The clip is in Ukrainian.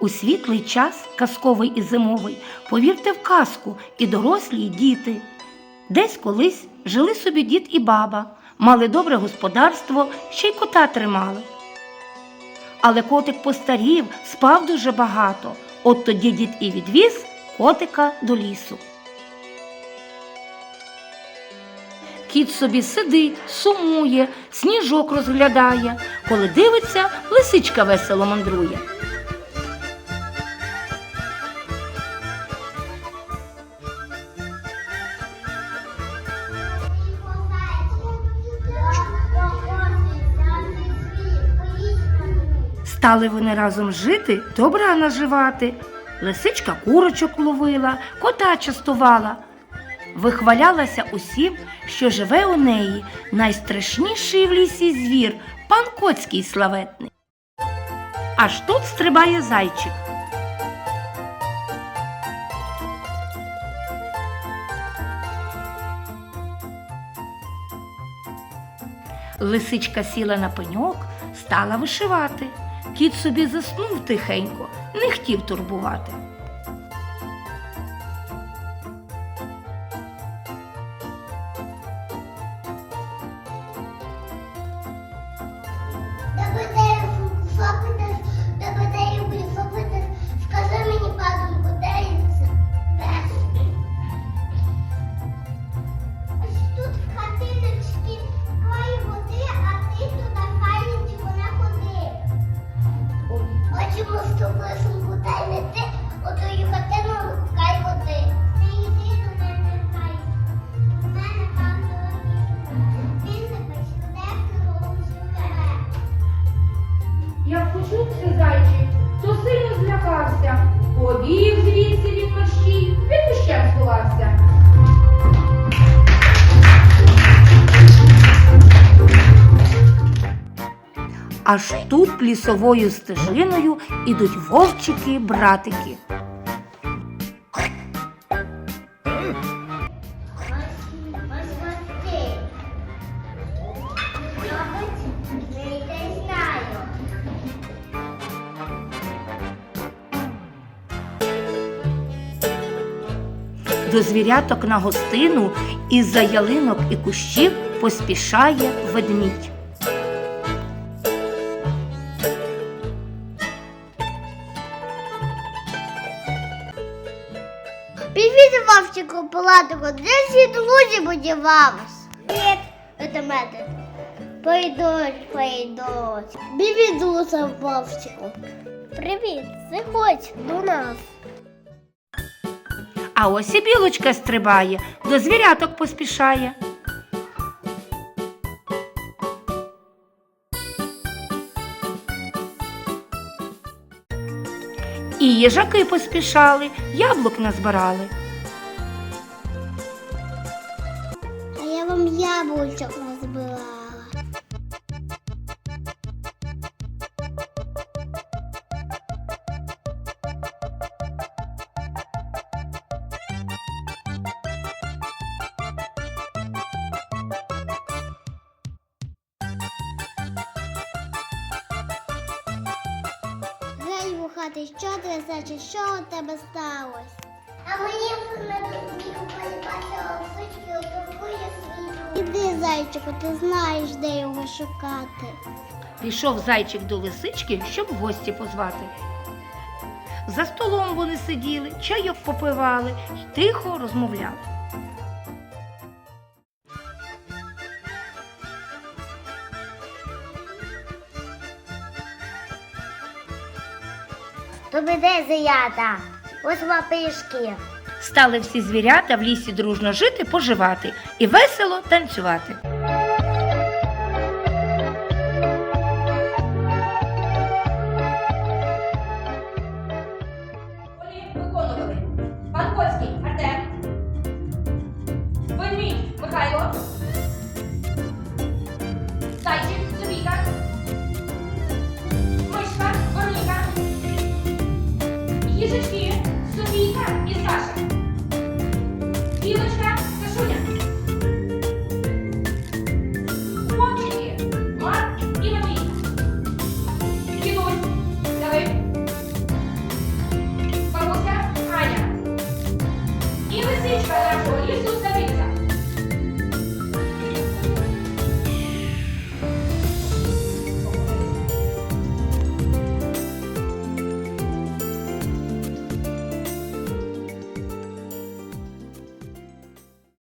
У світлий час, казковий і зимовий, повірте в казку і дорослі, і діти. Десь колись жили собі дід і баба, мали добре господарство, ще й кота тримали. Але котик постарів, спав дуже багато. От тоді дід і відвіз котика до лісу. Кіт собі сидить, сумує, сніжок розглядає. Коли дивиться, лисичка весело мандрує. Стали вони разом жити, добра наживати. Лисичка курочок ловила, кота частувала. Вихвалялася усім, що живе у неї найстрашніший в лісі звір, пан Коцький славетний. Аж тут стрибає зайчик. Лисичка сіла на пеньок, стала вишивати. Кіт собі заснув тихенько, не хотів турбувати. 我哥从古代的 Аж тут лісовою стежиною ідуть вовчики, братики. До звіряток на гостину із-за ялинок і кущів поспішає ведмідь. Привіт, Вовчику, Палатику, де всі друзі будівались. Привіт, це метод. Пойдуть, пойдуть. Привіт, друзі, Вовчику. Привіт, заходь до нас. А ось і білочка стрибає, до звіряток поспішає. І їжаки поспішали, яблук назбирали. А я вам яблучок Вухати, що трясече, що у тебе сталося? А мені свій Іди, зайчику, ти знаєш, де його шукати. Пішов зайчик до лисички, щоб гості позвати. За столом вони сиділи, чайок попивали й тихо розмовляли. Тобі де зията? Ось лапишки. Стали всі звірята в лісі дружно жити, поживати і весело танцювати. Huge